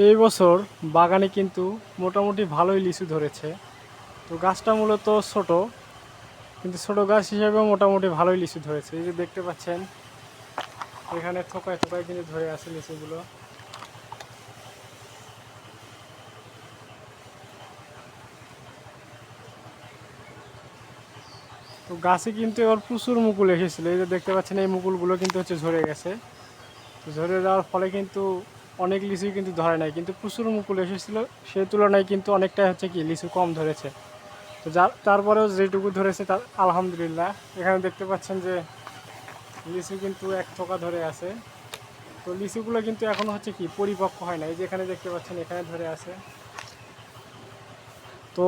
এই বছর বাগানে কিন্তু মোটামুটি ভালোই লিচু ধরেছে। তো গাছটা মূলত ছোট, কিন্তু ছোট গাছ হিসেবে মোটামুটি ভালোই লিচু ধরেছে। এই যে দেখতে পাচ্ছেন, এখানে থোকায় থোকায় কিন্তু ধরে আছে লিচুগুলো। তো গাছে কিন্তু এবার প্রচুর মুকুল এসেছিল। এই যে দেখতে পাচ্ছেন, এই মুকুলগুলো কিন্তু হচ্ছে ঝরে গেছে। ঝরে যাওয়ার ফলে কিন্তু অনেক লিচু কিন্তু ধরে নাই, কিন্তু প্রচুর মুকুল এসেছিল। সে তুলনায় কিন্তু অনেকটাই হচ্ছে কি, লিচু কম ধরেছে। তো যা, তারপরেও যেটুকু ধরেছে তার, আলহামদুলিল্লাহ। এখানে দেখতে পাচ্ছেন যে লিচু কিন্তু এক থোকা ধরে আছে। তো লিচুগুলো কিন্তু এখনও হচ্ছে কি, পরিপক্ক হয় না এই যে এখানে দেখতে পাচ্ছেন, এখানে ধরে আছে। তো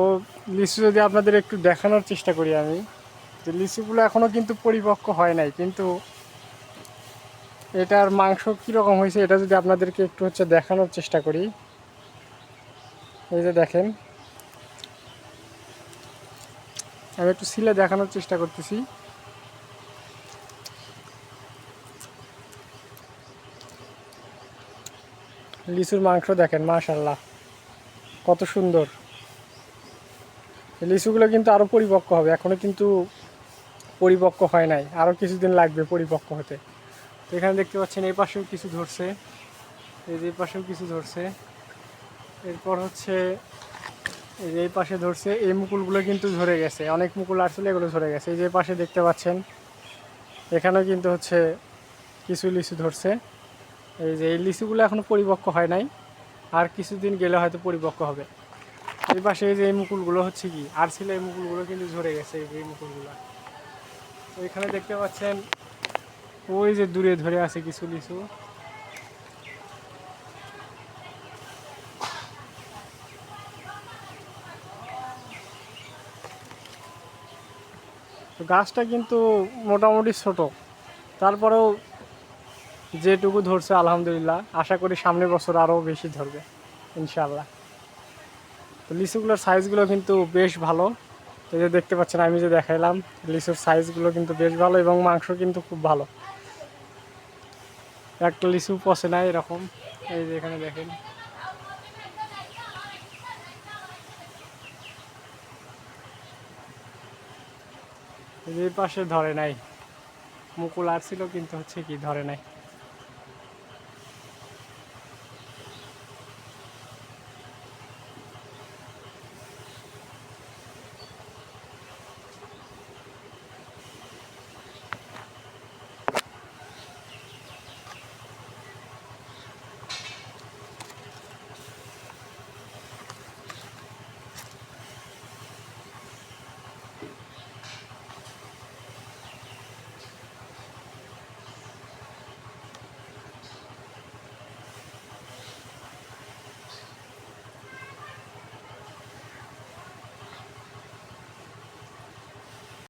লিচু যদি আপনাদের একটু দেখানোর চেষ্টা করি আমি যে লিচুগুলো এখনও কিন্তু পরিপক্ক হয় নাই, কিন্তু এটার মাংস কীরকম হয়েছে এটা যদি আপনাদেরকে একটু হচ্ছে দেখানোর চেষ্টা করি। এই যে দেখেন। আমি একটু সিলে দেখানোর চেষ্টা করতেছি। লিচুর মাংস দেখেন মাশাল্লাহ কত সুন্দর। লিচুগুলো কিন্তু আরও পরিপক্ক হবে। এখনও কিন্তু পরিপক্ক হয় নাই। আরও কিছুদিন লাগবে পরিপক্ক হতে। এখানে দেখতে পাচ্ছেন এই পাশেও কিছু ধরছে। এই যে এই পাশেও কিছু ধরছে। এরপর হচ্ছে এই যে এই পাশে ধরছে, এই মুকুলগুলো কিন্তু ঝরে গেছে। অনেক মুকুল আসলে এগুলো ঝরে গেছে। এই যে পাশে দেখতে পাচ্ছেন, এখানেও কিন্তু হচ্ছে কিছু লিচু ধরছে। এই যে এই লিচুগুলো এখনও পরিপক্ক হয় নাই। আর কিছুদিন গেলে হয়তো পরিপক্ক হবে। এই পাশে এই যে এই মুকুলগুলো হচ্ছে কি? আর ছিল এই মুকুলগুলো কিন্তু ঝরে গেছে, এই মুকুলগুলো। এখানে দেখতে পাচ্ছেন ওই যে দূরে ধরে আছে কিছু লিচু গাছটা কিন্তু মোটামুটি ছোট। তারপরেও যেটুকু ধরছে, আলহামদুলিল্লাহ। আশা করি সামনের বছর আরও বেশি ধরবে ইনশাল্লাহ তো লিচুগুলোর সাইজগুলো কিন্তু বেশ ভালো। তো যে দেখতে পাচ্ছেন, আমি যে দেখাইলাম, লিচুর সাইজগুলো কিন্তু বেশ ভালো এবং মাংস কিন্তু খুব ভালো। একটা লিচু পচে না এরকম। এই যে এখানে দেখেন। পাশে ধরে নাই। মুকুল আর ছিল, কিন্তু হচ্ছে কি ধরে নাই।